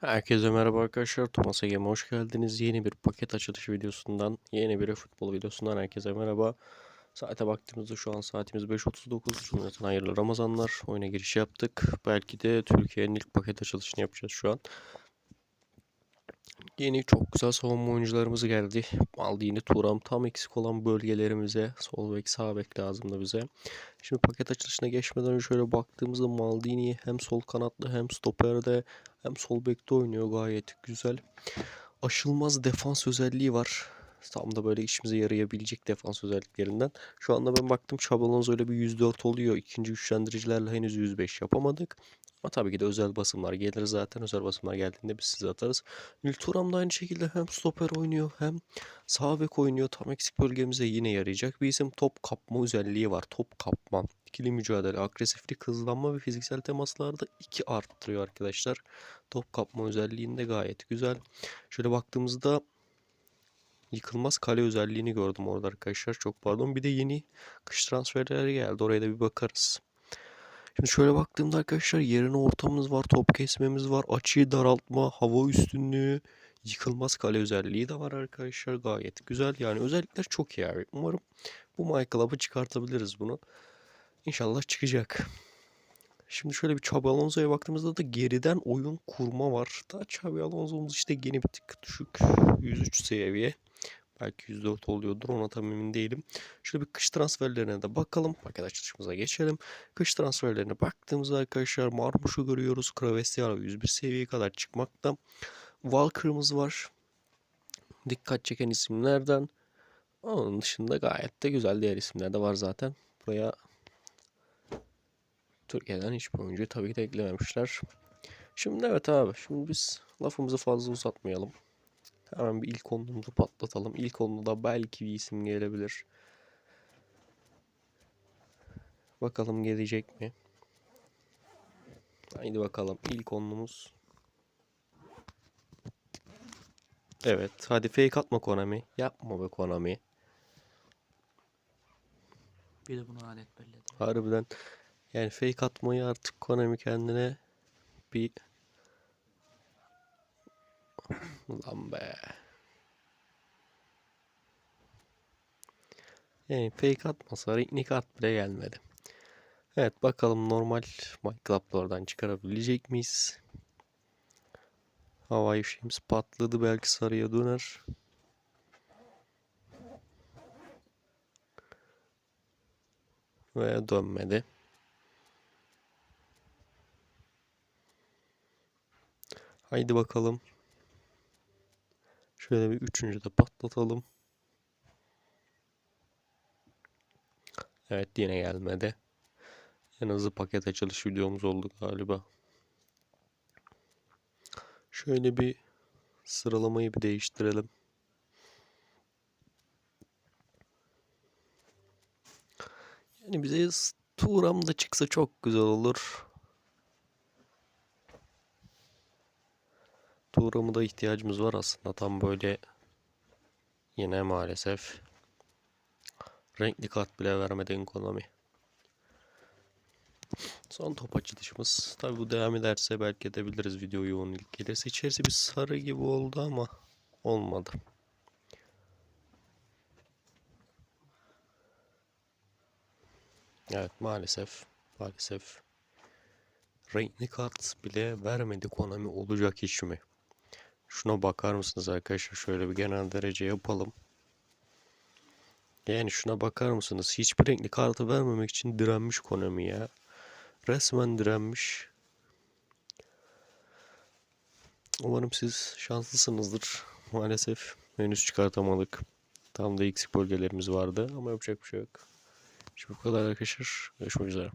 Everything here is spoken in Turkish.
Herkese merhaba arkadaşlar. Thomas Ege'me hoş geldiniz. Yeni bir paket açılış videosundan, yeni bir futbol videosundan herkese merhaba. Saate baktığımızda şu an saatimiz 5.39. Cumhuriyet'in hayırlı Ramazanlar. Oyuna giriş yaptık. Belki de Türkiye'nin ilk paket açılışını yapacağız şu an. Yeni çok güzel savunma oyuncularımız geldi. Maldini, Turam tam eksik olan bölgelerimize sol bek sağ bek lazımdı bize. Şimdi paket açılışına geçmeden önce şöyle baktığımızda Maldini hem sol kanatlı hem stoperde hem sol bekte oynuyor gayet güzel. Aşılmaz defans özelliği var. Tam da böyle işimize yarayabilecek defans özelliklerinden. Şu anda ben baktım Xabi Alonso öyle bir 104 oluyor. İkinci güçlendiricilerle henüz 105 yapamadık. Ama tabii ki de özel basımlar gelir zaten. Özel basımlar geldiğinde biz size atarız. Nilturam da aynı şekilde hem stoper oynuyor hem sağ bek oynuyor. Tam eksik bölgemize yine yarayacak. Bir isim top kapma özelliği var. Top kapma. İkili mücadele, agresiflik, hızlanma ve fiziksel temaslarda 2 arttırıyor arkadaşlar. Top kapma özelliğinde gayet güzel. Şöyle baktığımızda yıkılmaz kale özelliğini gördüm orada arkadaşlar. Çok pardon. Bir de yeni kış transferleri geldi. Oraya da bir bakarız. Şimdi şöyle baktığımda arkadaşlar yerine ortamımız var, top kesmemiz var, açıyı daraltma, hava üstünlüğü, yıkılmaz kale özelliği de var arkadaşlar. Gayet güzel. Yani özellikler çok iyi abi. Umarım bu My çıkartabiliriz bunu. İnşallah çıkacak. Şimdi şöyle bir Xabi Alonso'ya baktığımızda da geriden oyun kurma var. Daha Xabi Alonso'muz işte yeni bir tık düşük. 103 seviye. Belki 104 oluyordur ona tam emin değilim. Şöyle bir kış transferlerine de bakalım. Paket açılışımıza geçelim. Kış transferlerine baktığımızda arkadaşlar Marmuş'u görüyoruz. Kravestiara 101 seviyeye kadar çıkmakta. Walker'ımız var. Dikkat çeken isimlerden. Onun dışında gayet de güzel diğer isimler de var zaten. Buraya Türkiye'den hiçbir oyuncuyu tabii ki de eklememişler. Şimdi evet abi. Şimdi biz lafımızı fazla uzatmayalım. Hemen bir ilk onluğumuzu patlatalım. İlk onluda belki bir isim gelebilir. Bakalım gelecek mi? Haydi bakalım. İlk onluğumuz. Evet. Hadi fake atma Konami. Yapma be Konami. Bir de bunu adet belledi. Harbiden. Yani fake atmayı artık Konami kendine bir Lan be. Yani fake atmasa ring kart bile gelmedi. Evet bakalım normal Minecraft'lardan çıkarabilecek miyiz? Havai fişeğimiz patladı belki sarıya döner. Ve dönmedi. Haydi bakalım. Şöyle bir üçüncü de patlatalım. Evet yine gelmedi. En hızlı paket açılış videomuz oldu galiba. Şöyle bir sıralamayı bir değiştirelim. Yani bize Turam da çıksa çok güzel olur. Turam'a da ihtiyacımız var aslında. Tam böyle yine maalesef renkli kart bile vermedi ekonomi. Son top açılışımız. Tabi bu devam ederse belki edebiliriz video yoğun ilk gelirse. İçerisi bir sarı gibi oldu ama olmadı. Evet maalesef maalesef renkli kart bile vermedi Konami olacak iş mi? Şuna bakar mısınız arkadaşlar? Şöyle bir genel derece yapalım. Yani şuna bakar mısınız? Hiçbir renkli kartı vermemek için direnmiş Konami ya. Resmen direnmiş. Umarım siz şanslısınızdır. Maalesef henüz çıkartamadık. Tam da eksik bölgelerimiz vardı ama yapacak bir şey yok. Şimdi bu kadar arkadaşlar. Görüşmek üzere.